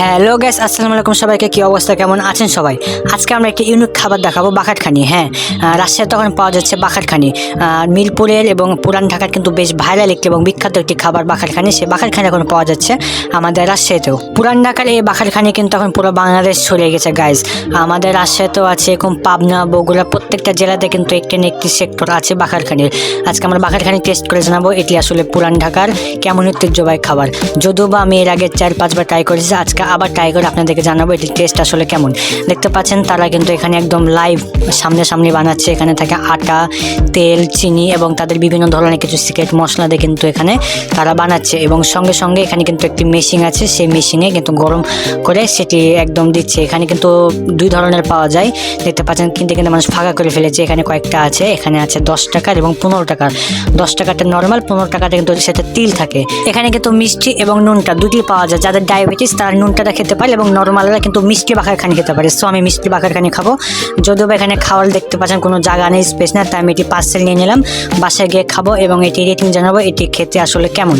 Hello gas আসসালামু আলাইকুম সবাইকে, কি অবস্থা, কেমন আছেন সবাই? আজকে আমরা একটি ইউনিক খাবার দেখাবো, বাখাটখানি হ্যাঁ। রাজশাহীতে তখন পাওয়া যাচ্ছে বাখাটখানি। মিরপুরের এবং পুরান ঢাকার কিন্তু বেশ ভাইরাল একটি এবং বিখ্যাত একটি খাবার বাখাটখানি সেই বাখাটখানি এখন পাওয়া যাচ্ছে আমাদের রাজশাহীতেও পুরান ঢাকার এই বাখাটখানি কিন্তু এখন পুরো বাংলাদেশ ছড়িয়ে গেছে গাইজ আমাদের রাজশাহীতেও আছে, এরকম পাবনা, বগুড়া, প্রত্যেকটা জেলাতে কিন্তু একটি না একটি সেক্টর আছে বাখারখানির আজকে আমরা বাখারখানি টেস্ট করে জানাব, এটি আসলে পুরান ঢাকার কেমন ঐতিহ্যবাহী খাবার। যদিও বা আমি এর আগে চার, পাঁচবার ট্রাই করেছি, আজকে আবার ট্রাই করে আপনাদেরকে জানাব এটির টেস্ট আসলে কেমন। দেখতে পাচ্ছেন তারা কিন্তু এখানে একদম লাইভ সামনাসামনি বানাচ্ছে। এখানে থাকে আটা, তেল, চিনি এবং তাদের বিভিন্ন ধরনের কিছু সিক্রেট মশলা দিয়ে কিন্তু এখানে তারা বানাচ্ছে। এবং সঙ্গে সঙ্গে এখানে কিন্তু একটি মেশিন আছে। সেই মেশিনে কিন্তু গরম করে সেটি একদম দিচ্ছে। এখানে কিন্তু দুই ধরনের পাওয়া যায়। দেখতে পাচ্ছেন কিন্তু কিন্তু মানুষ ফাঁকা করে ফেলেছে। এখানে কয়েকটা আছে। এখানে আছে দশ টাকার এবং পনেরো টাকার। দশ টাকাটা নর্মাল পনেরো টাকাটা কিন্তু সেটা তিল থাকে। এখানে কিন্তু মিষ্টি এবং নুনটা দুটি পাওয়া যায়। যাদের ডায়াবেটিস তারা নুনটাটা খেতে পারে এবং নর্মালরা কিন্তু মিষ্টি বাখারখানি খেতে পারে। সো আমি মিষ্টি বাখারখানি খাব। যদিও বা এখানে খাওয়ার দেখতে পাচ্ছেন, কোনো জায়গা নেই স্পেস না তাই আমি এটি পার্সেল নিয়ে নিলাম। বাসায় গিয়ে খাব এবং এটি রেটিং জানাব, এটি খেতে আসলে কেমন।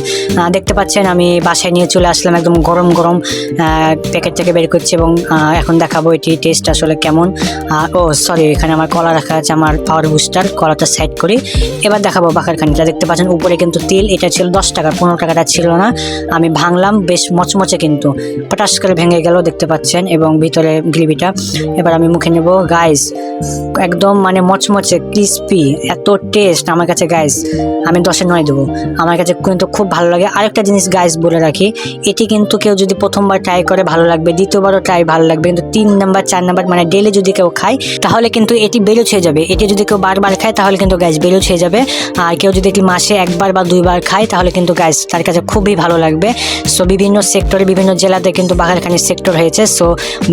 দেখতে পাচ্ছেন, আমি বাসায় নিয়ে চলে আসলাম, একদম গরম গরম প্যাকেট থেকে বের করছি এবং এখন দেখাবো এটি টেস্ট আসলে কেমন। ও সরি এখানে আমার কলা রাখা আছে, আমার পাওয়ার বুস্টার কলাটা সাইড করি। এবার দেখাবো বাখারখানিটা দেখতে পাচ্ছেন, উপরে কিন্তু তেল, এটা ছিল দশ টাকা, পনেরো টাকাটা ছিল না। আমি ভাঙলাম, বেশ মচমচে কিন্তু। পটাশ করে ভেঙে গেল, দেখতে পাচ্ছেন, এবং ভিতরে গ্রেভিটা। এবার আমি মুখে নেব। গাইস একদম মানে মচমচে ক্রিস্পি এত টেস্ট আমার কাছে গাইস আমি দশে নয় দেবো। আমার কাছে কিন্তু খুব ভালো লাগে। আরেকটা জিনিস গাইস বলে রাখি, এটি কিন্তু কেউ যদি প্রথমবার ট্রাই করে, ভালো লাগবে। দ্বিতীয়বারও ট্রাই ভালো লাগবে। কিন্তু তিন নাম্বার চার নাম্বার মানে ডেলি যদি কেউ খায়, তাহলে কিন্তু এটি বেলুচ হয়ে যাবে। এটি যদি কেউ বারবার খায়, তাহলে কিন্তু গ্যাস বেলুচ হয়ে যাবে। আর কেউ যদি এটি মাসে একবার বা দুইবার খায়, তাহলে কিন্তু গ্যাস তার কাছে খুবই ভালো লাগবে। সো বিভিন্ন সেক্টরে বিভিন্ন জেলাতে কিন্তু বাঘারখানির সেক্টর হয়েছে সো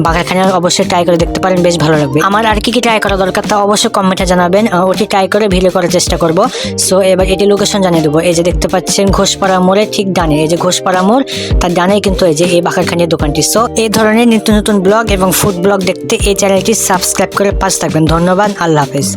বাঘারখানির অবশ্যই ট্রাই করে দেখতে পারেন, বেশ ভালো লাগবে। আমার আর কি কি ট্রাই করা দরকার তা অবশ্যই কমেন্টে জানাবেন ওটি ট্রাই করে ভিডিও করার চেষ্টা করব। সো এবার এটি লোকেশন জানিয়ে দেবো। এই যে দেখতে পাচ্ছেন ঘোষপাড়া মোড়ে ঠিক ডানে, এই যে ঘোষপাড়া মোড়, তার ডানেই কিন্তু এই যে এই বাঘারখানির দোকানটি। সো এই ধরনের নিত্য নতুন ব্লগ এবং ফুড ব্লগ দেখতে এই চ্যানেলটি সাবস্ক্রাইব করে পাশ থাকবেন। ধন্যবাদ, আল্লাহ হাফেজ।